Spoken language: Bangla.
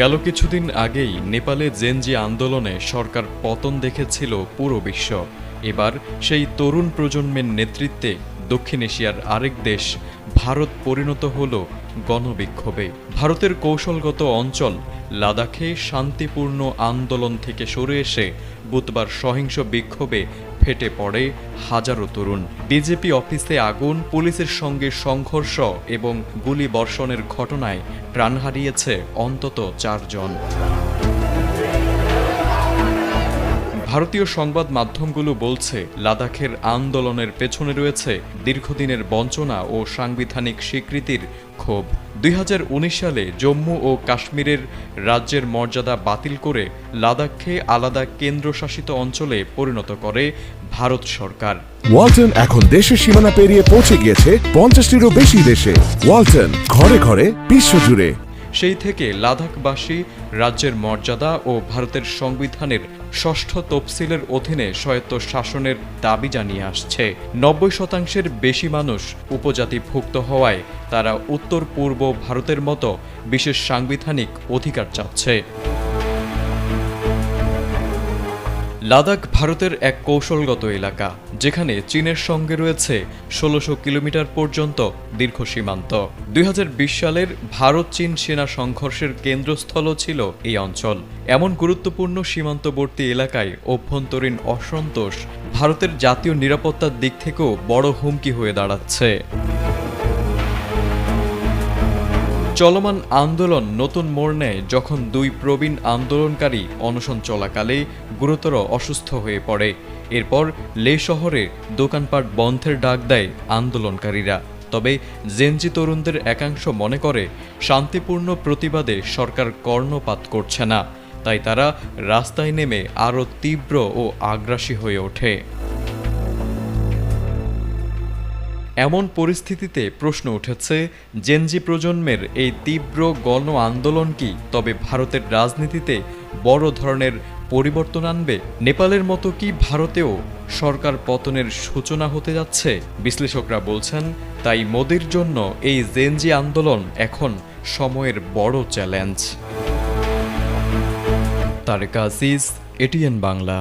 গেল কিছুদিন আগেই নেপালে জেনজি আন্দোলনে সরকার পতন দেখেছিল পুরো বিশ্ব। এবার সেই তরুণ প্রজন্মের নেতৃত্বে দক্ষিণ এশিয়ার আরেক দেশ, ভারত পরিণত হল গণবিক্ষোভে। ভারতের কৌশলগত অঞ্চল লাদাখে শান্তিপূর্ণ আন্দোলন থেকে সরে এসে বুধবার সহিংস বিক্ষোভে ফেটে পড়ে হাজারো তরুণ। বিজেপি অফিসে আগুন, পুলিশের সঙ্গে সংঘর্ষ এবং গুলি বর্ষণের ঘটনায় প্রাণ হারিয়েছে অন্তত চারজন। ভারতীয় সংবাদ মাধ্যমগুলো বলছে, লাদাখের আন্দোলনের পেছনে রয়েছে দীর্ঘদিনের বঞ্চনা ও সাংবিধানিক স্বীকৃতির ক্ষোভ। দুই হাজার উনিশ সালে জম্মু ও কাশ্মীরের রাজ্যের মর্যাদা বাতিল করে লাদাখকে আলাদা কেন্দ্রশাসিত অঞ্চলে পরিণত করে ভারত সরকার। ওয়ালটন এখন দেশের সীমানা পেরিয়ে পৌঁছে গিয়েছে পঞ্চাশটিরও বেশি দেশে। ওয়ালটন, ঘরে ঘরে, বিশ্বজুড়ে। সেই থেকে লাদাখবাসী রাজ্যের মর্যাদা ও ভারতের সংবিধানের ষষ্ঠ তফসিলের অধীনে স্বয়ত্ত শাসনের দাবি জানিয়ে আসছে। নব্বই শতাংশের বেশি মানুষ উপজাতিভুক্ত হওয়ায় তারা উত্তর পূর্ব ভারতের মতো বিশেষ সাংবিধানিক অধিকার চাচ্ছে। লাদাখ ভারতের এক কৌশলগত এলাকা, যেখানে চীনের সঙ্গে রয়েছে ষোলোশো কিলোমিটার পর্যন্ত দীর্ঘ সীমান্ত। দুই হাজার বিশ সালের ভারত চীন সেনা সংঘর্ষের কেন্দ্রস্থলও ছিল এই অঞ্চল। এমন গুরুত্বপূর্ণ সীমান্তবর্তী এলাকায় অভ্যন্তরীণ অসন্তোষ ভারতের জাতীয় নিরাপত্তার দিক থেকেও বড় হুমকি হয়ে দাঁড়াচ্ছে। চলমান আন্দোলন নতুন মোড় নেয় যখন দুই প্রবীণ আন্দোলনকারী অনশন চলাকালে গুরুতর অসুস্থ হয়ে পড়ে, এরপর লে শহরে দোকানপাট বন্ধের ডাক দেয় আন্দোলনকারীরা। তবে জেনজি তরুণদের একাংশ মনে করে, শান্তিপূর্ণ প্রতিবাদে সরকার কর্ণপাত করছে না, তাই তারা রাস্তায় নেমে আরও তীব্র ও আগ্রাসী হয়ে ওঠে। এমন পরিস্থিতিতে প্রশ্ন উঠেছে, জেনজি প্রজন্মের এই তীব্র গণ আন্দোলন কি তবে ভারতের রাজনীতিতে বড় ধরনের পরিবর্তন আনবে? নেপালের মতো কি ভারতেও সরকার পতনের সূচনা হতে যাচ্ছে? বিশ্লেষকরা বলছেন, তাই মোদির জন্য এই জেনজি আন্দোলন এখন সময়ের বড় চ্যালেঞ্জ। তারেকা আজিজ, এটিএন বাংলা।